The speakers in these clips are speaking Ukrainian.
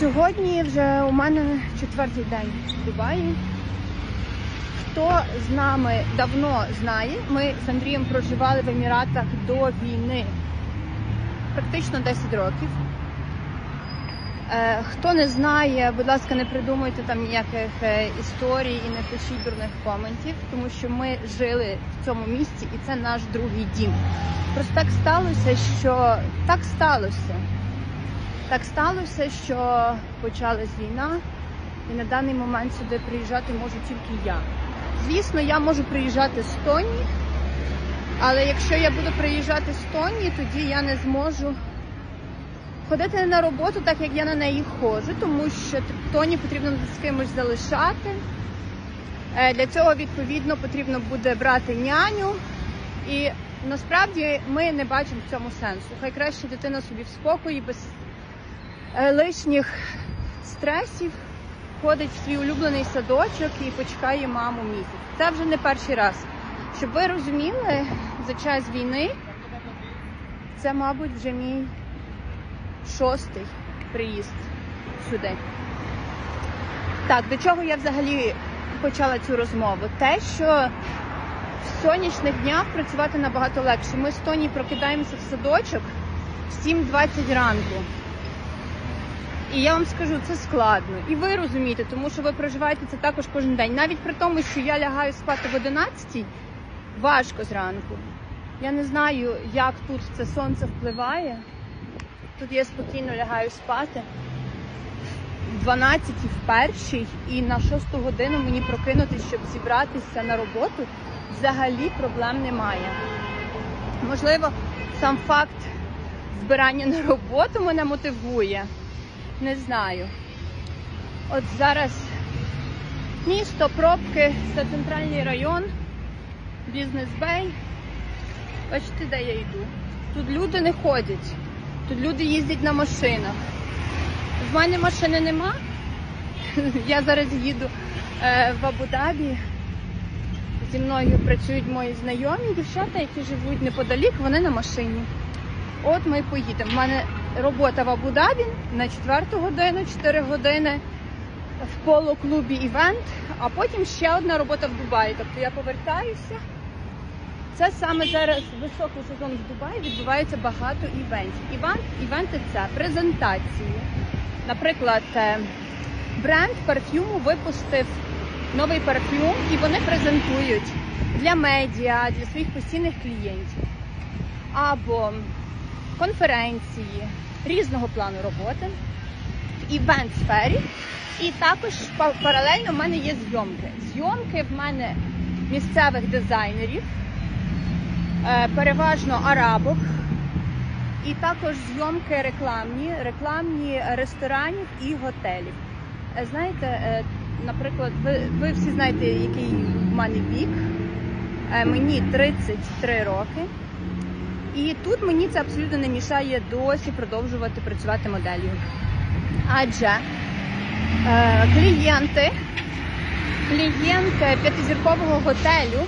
Сьогодні вже у мене четвертий день в Дубаї. Хто з нами давно знає, ми з Андрієм проживали в Еміратах до війни практично 10 років. Е, Хто не знає, будь ласка, не придумуйте там ніяких е, історій і не пишіть дурних коментів, тому що ми жили в цьому місці і це наш другий дім. Просто так сталося, що так сталося. Так сталося, що почалась війна, і на даний момент сюди приїжджати можу тільки я. Звісно, я можу приїжджати з Тоні, але якщо я буду приїжджати з Тоні, тоді я не зможу ходити на роботу, так як я на неї ходжу, тому що Тоні потрібно з кимось залишати. Е, Для цього відповідно потрібно буде брати няню. І насправді ми не бачимо в цьому сенсу. Хай краще дитина собі в спокої без лишніх стресів ходить в свій улюблений садочок і почекає маму місяць. Це вже не перший раз. Щоб ви розуміли, за час війни це, мабуть, вже мій шостий приїзд сюди. Так, до чого я взагалі почала цю розмову? Те, що в сонячних днях працювати набагато легше. Ми з Тоні прокидаємося в садочок в 7.20 ранку. І я вам скажу, це складно. І ви розумієте, тому що ви проживаєте це також кожен день. Навіть при тому, що я лягаю спати в 11 важко зранку. Я не знаю, як тут це сонце впливає. Тут я спокійно лягаю спати. В 12 в першій і на 6 годину мені прокинутися, щоб зібратися на роботу, взагалі проблем немає. Можливо, сам факт збирання на роботу мене мотивує. Не знаю. От зараз місто, пробки, це центральний район, бізнес-бей. Бачите, де я йду? Тут люди не ходять, тут люди їздять на машинах. В мене машини нема. Я зараз їду е, в Абу-Дабі. Зі мною працюють мої знайомі дівчата, які живуть неподалік, вони на машині. От ми поїдемо. У мене робота в Абу-Дабі на 4 годину, 4 години в поло-клубі івент, а потім ще одна робота в Дубаї. Тобто я повертаюся. Це саме зараз високий сезон в Дубаї, відбувається багато івентів. Івент, івенти це презентації. Наприклад, е, бренд парфюму випустив новий парфюм і вони презентують для медіа, для своїх постійних клієнтів. Або конференції різного плану роботи в івент сфері. І також паралельно в мене є зйомки. Зйомки в мене місцевих дизайнерів, е, переважно арабок, і також зйомки рекламні, рекламні ресторанів і готелів. Е, Знаєте, е, наприклад, ви, ви всі знаєте, який в мене вік. Мені 33 роки. І тут мені це абсолютно не мішає досі продовжувати працювати моделлю. Адже е, клієнти, клієнти п'ятизіркового готелю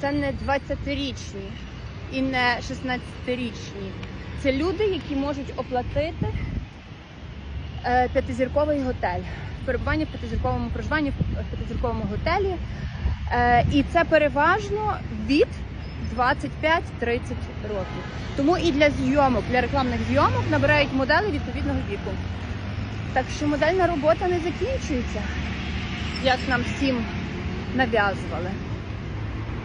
це не 20-річні і не 16-річні. Це люди, які можуть оплатити е, п'ятизірковий готель. Перебування в п'ятизірковому проживанні в п'ятизірковому готелі. Е, і це переважно від 25-30 років. Тому і для зйомок, для рекламних зйомок набирають моделі відповідного віку. Так що модельна робота не закінчується, як нам всім нав'язували.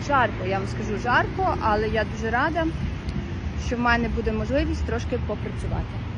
Жарко, я вам скажу жарко, але я дуже рада, що в мене буде можливість трошки попрацювати.